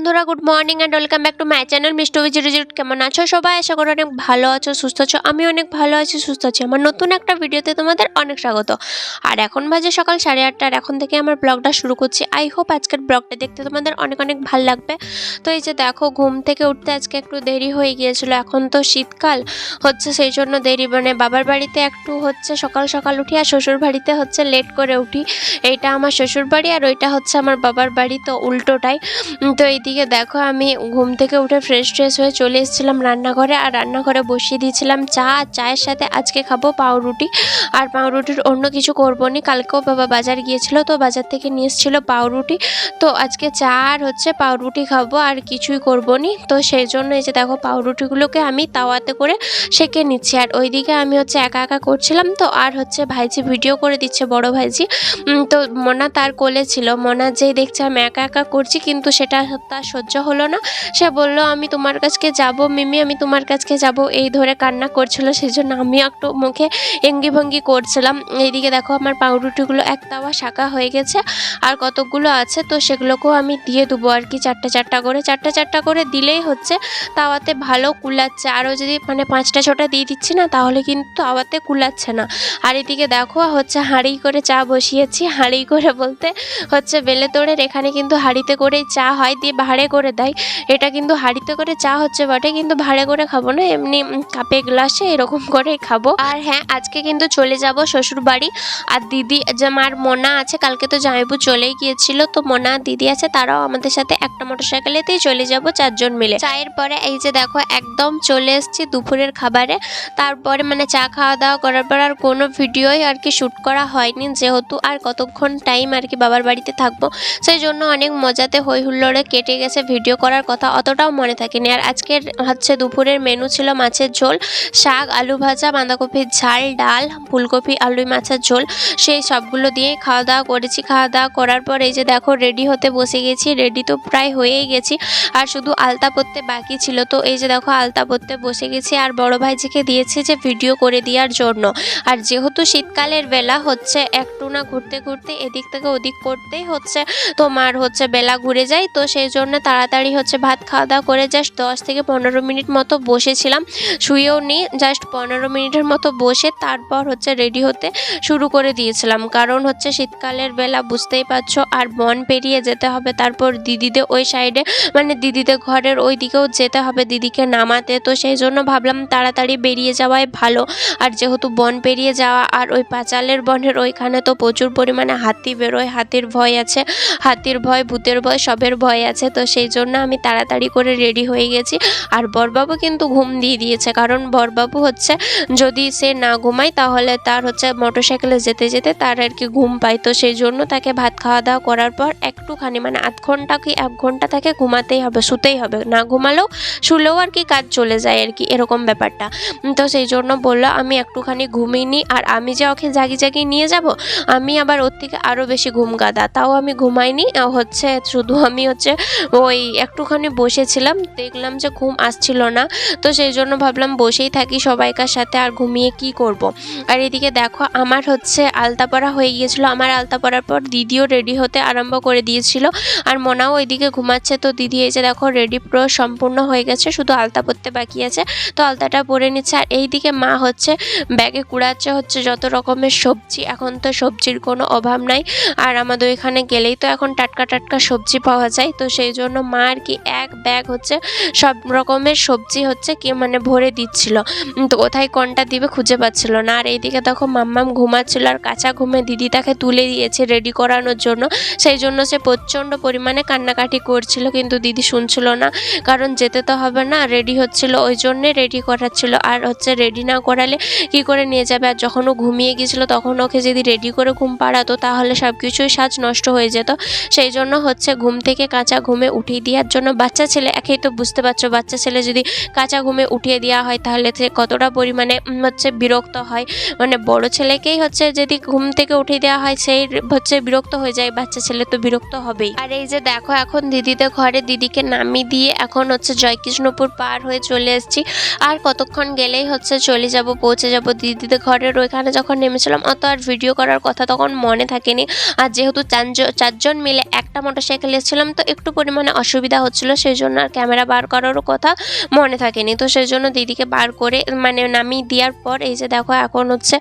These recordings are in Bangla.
বন্ধুরা good morning and welcome back to my channel Mistu zero কেমন আছো সবাই? আশা করি অনেক ভালো আছো, সুস্থ আছো। আমি অনেক ভালো আছি, সুস্থ আছি। আমার নতুন একটা ভিডিওতে তোমাদের অনেক স্বাগত। আর এখন বাজে সকাল সাড়ে আটটা, আর এখন থেকে আমার ব্লগটা শুরু করছি। আই হোপ আজকের ব্লগটা দেখতে তোমাদের অনেক অনেক ভালো লাগবে। তো এই যে দেখো, ঘুম থেকে উঠতে আজকে একটু দেরি হয়ে গিয়েছিল। এখন তো শীতকাল, হচ্ছে সেই জন্য দেরি। মানে বাবার বাড়িতে একটু হচ্ছে সকাল সকাল উঠি, আর শ্বশুর বাড়িতে হচ্ছে লেট করে উঠি। এইটা আমার শ্বশুর বাড়ি আর ওইটা হচ্ছে আমার বাবার বাড়ি, তো উল্টোটাই। তো এইদিকে দেখো, আমি ঘুম থেকে উঠে ফ্রেশ ট্রেশ হয়ে চলে এসেছিলাম রান্নাঘরে আর রান্নাঘরে বসিয়ে দিয়েছিলাম চা আর চায়ের সাথে আজকে খাব পাউরুটি। আর পাউরুটির অন্য কিছু করব নি, কালকেও বাবা বাজার গিয়েছিল তো বাজার থেকে নিয়ে এসেছিল পাউরুটি। তো আজকে চা আর হচ্ছে পাউরুটি খাব আর কিছুই করব নি। তো সেই জন্য এই যে দেখো পাউরুটিগুলোকে আমি তাওয়াতে করে সেঁকে নিচ্ছি। আর ওইদিকে আমি হচ্ছে একা একা করছিলাম তো, আর হচ্ছে ভাইজি ভিডিও করে দিচ্ছে, বড় ভাইজি তো মনা তার কোলে ছিল। মনা যেই দেখছে আমি একা একা করছি, কিন্তু সেটা তার সহ্য হলো না। সে বলল, আমি তোমার কাছকে যাব মিমি, আমি তোমার কাছকে যাব। এই ধরে কান্না করছিল সেই জন্য আমি একটু মুখে এঙ্গি ভঙ্গি করছিলাম। এইদিকে দেখো আমার পাউরুটিগুলো এক তাওয়া শাঁকা হয়ে গেছে, আর কতকগুলো আছে, তো সেগুলোকেও আমি দিয়ে দেবো আর কি, চারটা চারটা করে। চারটা চারটা করে দিলেই হচ্ছে, তাওয়াতে ভালো কুলাচ্ছে। আরও যদি মানে পাঁচটা ছটা দিয়ে দিচ্ছি না, তাহলে কিন্তু তাওয়াতে কুলাচ্ছে না। আর এদিকে দেখো হচ্ছে হাঁড়ি করে চা বসিয়েছি। হাঁড়ি করে বলতে হচ্ছে বেলে তোড়ের, এখানে কিন্তু হাঁড়িতে করেই চা হয়। দিয়ে ভাড়ে করে দেয়। এটা কিন্তু হাঁড়িতে করে চা হচ্ছে বটে, কিন্তু ভাড়ে করে খাব না, এমনি কাপে গ্লাসে এরকম করেই খাব। আর হ্যাঁ আজকে কিন্তু চলে যাব শ্বশুর বাড়ি আর দিদি, যে আমার মোনা আছে, কালকে তো জামাইবু চলেই গিয়েছিল, তো মোনা দিদি আছে, তারাও আমাদের সাথে একটা মোটরসাইকেলেতেই চলে যাব চারজন মিলে। চায়ের পরে এই যে দেখো, একদম চলে এসছি দুপুরের খাবারে। তারপরে মানে চা খাওয়া দাওয়া করার পর আর কোনো ভিডিওই আর কি শ্যুট করা হয়নি, যেহেতু আর কতক্ষণ টাইম আর কি বাবার বাড়িতে থাকব, সেই জন্য অনেক মজাতে হই হুল্লোড়ে কেটে গেছে, ভিডিও করার কথা অতটাও মনে থাকেনি। আর আজকের হচ্ছে দুপুরের মেনু ছিল মাছের ঝোল, শাক, আলু ভাজা, বাঁধাকপির ঝাল, ডাল, ফুলকপি আলু মাছের ঝোল। সেই সবগুলো দিয়ে খাওয়া দাওয়া করেছি। খাওয়া দাওয়া করার পর এই যে দেখো রেডি হতে বসে গেছি। রেডি তো প্রায় হয়েই গেছি। আর শুধু আলতা পরতে বাকি ছিল। তো এই যে দেখো, আলতা পরতে বসে গেছি। আর বড় ভাইজিকে দিয়েছে যে ভিডিও করে দেওয়ার জন্য। আর যেহেতু শীতকালের বেলা হচ্ছে, একটু না ঘুরতে ঘুরতে এদিক থেকে ওদিক করতেই হচ্ছে। তোমার হচ্ছে বেলা ঘুরে যায়। তো সেই জন্য তাড়াতাড়ি হচ্ছে ভাত খাওয়া দাওয়া করে জাস্ট দশ থেকে পনেরো মিনিট মতো বসেছিলাম। শুয়েও নি জাস্ট পনেরো মিনিটের মতো বসে তারপর হচ্ছে রেডি হতে শুরু করে দিয়েছিলাম। কারণ হচ্ছে শীতকালের বেলা বুঝতেই পারছ, আর বন পেরিয়ে যেতে হবে। তারপর দিদিদের ওই সাইডে মানে দিদিদের ঘরের ওই দিকেও যেতে হবে, দিদিকে নামাতে। তো সেই জন্য ভাবলাম তাড়াতাড়ি বেরিয়ে যাওয়াই ভালো। আর যেহেতু বন পেরিয়ে যাওয়া, আর ওই পাঁচালের বনের ওইখানে তো প্রচুর পরিমাণে হাতি বেরোয়, হাতির ভয় আছে। হাতির ভয়, ভূতের ভয়, সবের ভয় আছে। তো সেই জন্য আমি তাড়াতাড়ি করে রেডি হয়ে গেছি। আর বরবাবু কিন্তু ঘুম দিয়ে দিয়েছে, কারণ বরবাবু হচ্ছে যদি সে না ঘুমায় তাহলে তার হচ্ছে মোটরসাইকেলে যেতে যেতে তার আর কি ঘুম পায়। তো সেই জন্য তাকে ভাত খাওয়া দাওয়া করার পর একটুখানি মানে আধ ঘণ্টা কি এক ঘণ্টা তাকে ঘুমাতেই হবে, শুতেই হবে। না ঘুমালেও শুলেও আর কি কাজ চলে যায় আর কি এরকম ব্যাপারটা। তো সেই জন্য বলল, আমি একটুখানি ঘুমিয়ে নিই আর আমি যে ওকে জাগি জাগি নিয়ে যাব, আমি আবার ওর থেকে আরও বেশি ঘুম গাদা। তাও আমি ঘুমাইনি, হচ্ছে শুধু আমি হচ্ছে ওই একটুখানি বসেছিলাম, দেখলাম যে ঘুম আসছিল না, তো সেই জন্য ভাবলাম বসেই থাকি সবাইকার সাথে আর ঘুমিয়ে কি করব। আর এদিকে দেখো আমার হচ্ছে আলতা পরা হয়ে গিয়েছিল, আমার আলতা পরার পর দিদিও রেডি হতে আরম্ভ করে দিয়েছিল, আর মোনাও ওইদিকে ঘুমাচ্ছে, তো দিদি এই যে দেখো রেডি পুরো সম্পূর্ণ হয়ে গেছে, শুধু আলতা পরতে বাকি আছে, তো আলতাটা পরে নিচ্ছে, আর এইদিকে মা হচ্ছে ব্যাগে কুড়াচ্ছে হচ্ছে যত রকমের সবজি, এখন তো সবজির কোনো অভাব নাই, আর আমাদের এখানে গেলেই তো এখন টাটকা টাটকা সবজি পাওয়া যায়, তো সেই জন্য মা আর কি এক ব্যাগ হচ্ছে, সব রকমের সবজি হচ্ছে কি মানে ভরে দিচ্ছিল। তো কোথায় কোনটা দিবে খুঁজে পাচ্ছিল না। আর এইদিকে দেখো মাম্মাম ঘুমাচ্ছিল আর কাঁচা ঘুমে দিদি তাকে তুলে দিয়েছে রেডি করানোর জন্য। সেই জন্য সে প্রচণ্ড পরিমাণে কান্নাকাটি করছিল, কিন্তু দিদি শুনছিল না। কারণ যেতে তো হবে না রেডি হচ্ছিল, ওই জন্যে রেডি করাচ্ছিল। আর হচ্ছে রেডি না করালে কি করে নিয়ে যাবে? আর যখন ও ঘুমিয়ে গিয়েছিল, তখন ওকে যদি রেডি করে ঘুম পাড়াতো, তাহলে সব কিছুই সাজ নষ্ট হয়ে যেত। সেই জন্য হচ্ছে ঘুম থেকে কাঁচা ঘুমে উঠিয়ে দেওয়ার জন্য বাচ্চা ছেলে, একেই তো বুঝতে পারছ, বাচ্চা ছেলে যদি কাঁচা ঘুমে উঠিয়ে দেওয়া হয় তাহলে সে কতটা পরিমাণে হচ্ছে বিরক্ত হয়। মানে বড় ছেলেকেই হচ্ছে যদি ঘুম থেকে উঠিয়ে দেওয়া হয় সেই হচ্ছে বিরক্ত হয়ে যায়, বাচ্চা ছেলে তো বিরক্ত হবেই। আর এই যে দেখো এখন দিদিদের ঘরে দিদিকে নামিয়ে দিয়ে এখন হচ্ছে জয়কৃষ্ণপুর পার হয়ে চলে এসেছি। আর কতক্ষণ গেলেই হচ্ছে চলে যাব, পৌঁছে যাব দিদিদের ঘরের ওইখানে। যখন নেমেছিলাম, অত আর ভিডিও করার কথা তখন মনে থাকেনি। আর যেহেতু চারজন মিলে একটা মোটরসাইকেল এসেছিলাম, তো একটু পরিমাণে অসুবিধা হচ্ছিল সেই জন্য আর ক্যামেরা বার করারও কথা মনে থাকেনি। তো সেই জন্য দিদিকে বার করে মানে নামিয়ে দেওয়ার পর এই যে দেখো এখন হচ্ছে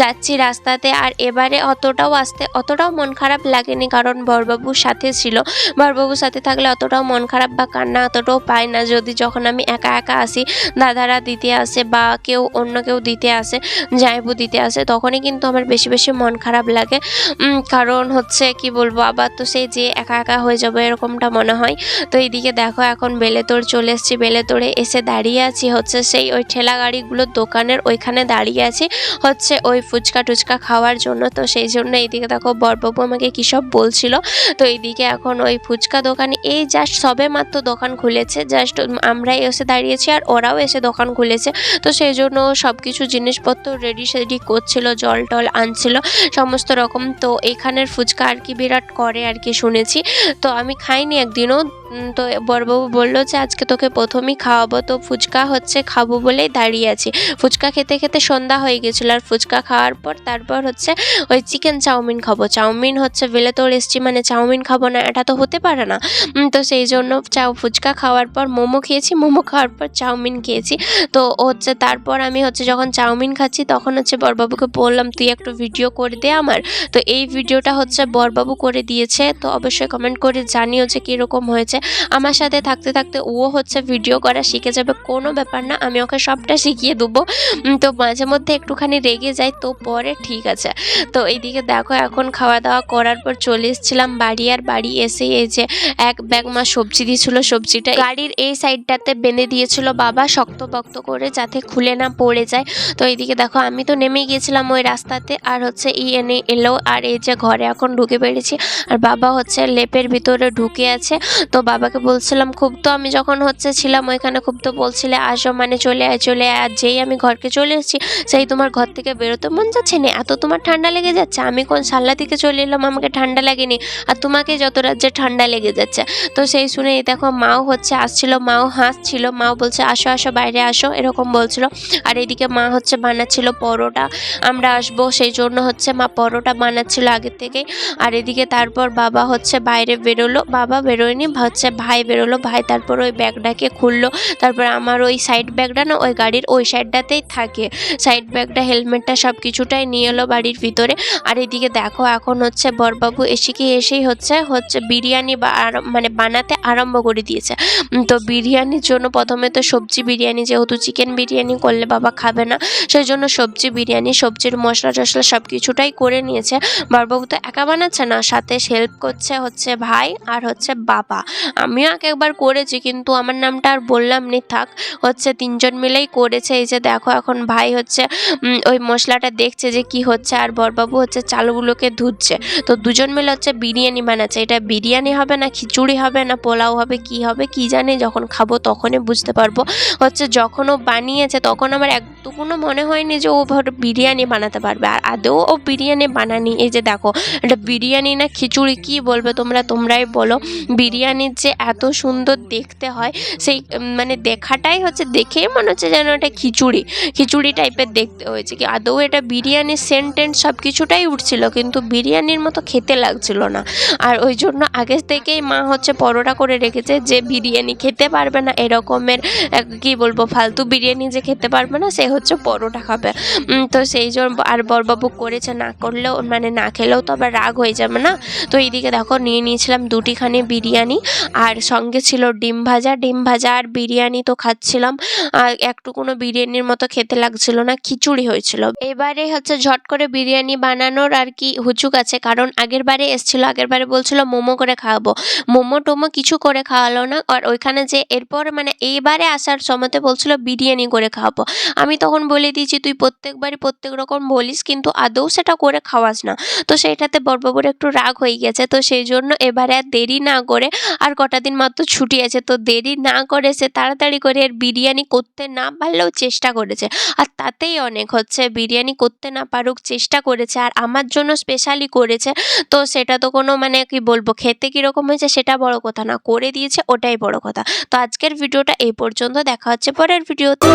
যাচ্ছি রাস্তাতে আর এবারে অতটাও আসতে, অতটাও মন খারাপ লাগেনি কারণ বরবাবুর সাথে ছিল। বরবাবুর সাথে থাকলে অতটাও মন খারাপ বা কান্না অতটাও পায় না। যদি যখন আমি একা একা আসি, দাদারা দিতে আসে বা কেউ অন্য কেউ দিতে আসে জায়বু দিতে আসে, তখনই কিন্তু আমার বেশি বেশি মন খারাপ লাগে। কারণ হচ্ছে কি বলব, আবার তো সেই যে একা একা হয়ে যাবে এরকমটা মনে হয়। তো এইদিকে দেখো এখন বেলেতোড় চলে এসেছি। বেলেতোড়ে এসে দাঁড়িয়ে আছি হচ্ছে সেই ওই ঠেলা গাড়িগুলোর দোকানের ওইখানে দাঁড়িয়ে আছি হচ্ছে ওই ফুচকা টুচকা খাওয়ার জন্য। তো সেই জন্য এইদিকে দেখো বরবাবু আমাকে কী সব বলছিল। তো এইদিকে এখন ওই ফুচকা দোকানে এই জাস্ট সবে মাত্র দোকান খুলেছে। জাস্ট আমরাই এসে দাঁড়িয়েছি আর ওরাও এসে দোকান খুলেছে। তো সেই জন্য সব কিছু জিনিসপত্র রেডি সেডি করছিল, জল টল আনছিল, সমস্ত রকম। তো এখানের ফুচকা আর কি বিরাট করে আর কি শুনেছি। তো আমি খাইনি you know তো বড়বাবু বলল যে, আজকে তোকে প্রথমেই খাওয়াবো, তো ফুচকা হচ্ছে খাব বলেই দাঁড়িয়ে আছি। ফুচকা খেতে খেতে সন্ধ্যা হয়ে গেছিল, আর ফুচকা খাওয়ার পর তারপর হচ্ছে ওই চিকেন চাউমিন খাব। চাউমিন হচ্ছে বেলে তোর এসছি মানে চাউমিন খাব না, এটা তো হতে পারে না। তো সেই জন্য চাউ, ফুচকা খাওয়ার পর মোমো খেয়েছি, মোমো খাওয়ার পর চাউমিন খেয়েছি। তো হচ্ছে তারপর আমি হচ্ছে যখন চাউমিন খাচ্ছি, তখন হচ্ছে বরবাবুকে বললাম, তুই একটু ভিডিও করে দে আমার। তো এই ভিডিওটা হচ্ছে বরবাবু করে দিয়েছে, তো অবশ্যই কমেন্ট করে জানিও যে কীরকম হয়েছে। আমার সাথে থাকতে থাকতে ও হচ্ছে ভিডিও করা শিখে যাবে, কোনো ব্যাপার না, আমি ওকে সবটা শিখিয়ে দেবো। তো মাঝে মধ্যে একটুখানি রেগে যায় তো পরে ঠিক আছে। তো এইদিকে দেখো, এখন খাওয়া দাওয়া করার পর চলে এসেছিলাম বাড়ি, আর বাড়ি এসে এই যে এক ব্যাগ মা সবজি দিয়েছিল, সবজিটা গাড়ির এই সাইডটাতে বেঁধে দিয়েছিল বাবা শক্ত বক্ত করে যাতে খুলে না পড়ে যায়। তো এইদিকে দেখো, আমি তো নেমে গিয়েছিলাম ওই রাস্তাতে, আর হচ্ছে ই এনে এলো, আর এই যে ঘরে এখন ঢুকে পেরেছি। আর বাবা হচ্ছে লেপের ভিতরে ঢুকে আছে। তো বাবাকে বলছিলাম, খুব তো আমি যখন হচ্ছে ছিলাম ওইখানে, খুব তো বলছিলে, আসো মানে চলে আয় চলে আয়, আর যেই আমি ঘরকে চলে এসেছি, সেই তোমার ঘর থেকে বেরোতে মন যাচ্ছে না। এত তোমার ঠান্ডা লেগে যাচ্ছে, আমি কোন সাল্লা থেকে চলে এলাম, আমাকে ঠান্ডা লাগেনি, আর তোমাকে যত রাজ্যে ঠান্ডা লেগে যাচ্ছে। তো সেই শুনে দেখো মাও হচ্ছে আসছিল, মাও হাসছিল, মাও বলছে, আসো আসো, বাইরে আসো, এরকম বলছিল। আর এদিকে মা হচ্ছে বানাচ্ছিল পরোটা, আমরা আসব, সেই জন্য হচ্ছে মা পরোটা বানাচ্ছিল আগের থেকেই। আর এদিকে তারপর বাবা হচ্ছে বাইরে বেরোলো, বাবা বেরোয়নি হচ্ছে ভাই বেরোলো, ভাই তারপর ওই ব্যাগটাকে খুললো, তারপর আমার ওই সাইড ব্যাগটা না, ওই গাড়ির ওই সাইডটাতেই থাকে। সাইড ব্যাগটা হেলমেটটা সব কিছুটাই নিয়ে এলো বাড়ির ভিতরে। আর এদিকে দেখো, এখন হচ্ছে বরবাবু এসে কি এসেই হচ্ছে হচ্ছে বিরিয়ানি বা মানে বানাতে আরম্ভ করে দিয়েছে। তো বিরিয়ানির জন্য প্রথমে তো সবজি বিরিয়ানি, যেহেতু চিকেন বিরিয়ানি করলে বাবা খাবে না সেই জন্য সবজি বিরিয়ানি, সবজির মশলা টশলা সব কিছুটাই করে নিয়েছে। বরবাবু তো একা বানাচ্ছে না, সাথে হেল্প করছে হচ্ছে ভাই আর হচ্ছে বাবা। আমিও এক একবার করেছি, কিন্তু আমার নামটা আর বললাম নি, থাক, হচ্ছে তিনজন মিলেই করেছে, এই যে দেখো এখন ভাই হচ্ছে ওই মশলাটা দেখছে যে কি হচ্ছে, আর বরবাবু হচ্ছে চালগুলোকে ধুচ্ছে, তো দুজন মিলে হচ্ছে বিরিয়ানি বানাচ্ছে, এটা বিরিয়ানি হবে না খিচুড়ি হবে না পোলাও হবে, কি হবে কি জানি, যখন খাব তখনই বুঝতে পারব, হচ্ছে যখন ও বানিয়েছে তখন আমার একটুকুনো মনে হয়নি যে ও বিরিয়ানি বানাতে পারবে, আর আদৌ ও বিরিয়ানি বানানি, এই যে দেখো, এটা বিরিয়ানি না খিচুড়ি, কি বলবে তোমরা, তোমরাই বলো বিরিয়ানির যে এত সুন্দর দেখতে হয়, সেই মানে দেখাটাই হচ্ছে দেখেই মনে হচ্ছে যেন এটা খিচুড়ি। খিচুড়ি টাইপের দেখতে হয়েছে কি, আদৌ এটা বিরিয়ানির সেন্টেন্ট সব কিছুটাই উঠছিল, কিন্তু বিরিয়ানির মতো খেতে লাগছিল না। আর ওই জন্য আগে থেকেই মা হচ্ছে পরোটা করে রেখেছে, যে বিরিয়ানি খেতে পারবে না, এরকমের কি বলব, ফালতু বিরিয়ানি যে খেতে পারবে না, সে হচ্ছে পরোটা খাবে। তো সেই জন্য আর বরবাবু করেছে, না করলেও মানে না খেলেও তো আবার রাগ হয়ে যাবে না। তো এইদিকে দেখো, নিয়ে নিয়েছিলাম দুটিখানি বিরিয়ানি। আর সঙ্গে ছিল ডিম ভাজা। ডিম ভাজা আর বিরিয়ানি তো খাচ্ছিলাম। আর একটু কোনো বিরিয়ানির মতো খেতে লাগছিল না, খিচুড়ি হয়েছিল। এবারে হচ্ছে ঝট করে বিরিয়ানি বানানোর আর কি হুচুক আছে। কারণ আগের বারে এসছিল, আগের বারে বলছিল মোমো করে খাওয়াবো। মোমো টোমো কিছু করে খাওয়ালো না। আর ওইখানে যে এরপর মানে এইবারে আসার সময়তে বলছিল বিরিয়ানি করে খাওয়াবো। আমি তখন বলে দিয়েছি, তুই প্রত্যেকবারই প্রত্যেক রকম বলিস, কিন্তু আদৌ সেটা করে খাওয়াস না। তো সেইটাতে বড়বাবুর একটু রাগ হয়ে গেছে। তো সেই জন্য এবারে আর দেরি না করে আর কটা দিন মাত্র ছুটি আছে, তো দেরি না করে সে তাড়াতাড়ি করে এর বিরিয়ানি করতে না পারলেও চেষ্টা করেছে। আর তাতেই অনেক হচ্ছে, বিরিয়ানি করতে না পারুক চেষ্টা করেছে আর আমার জন্য স্পেশালি করেছে। তো সেটা তো কোনো মানে কি বলব, খেতে কীরকম হয়েছে সেটা বড় কথা না, করে দিয়েছে ওটাই বড় কথা। তো আজকের ভিডিওটা এই পর্যন্ত, দেখা হচ্ছে পরের ভিডিওতে।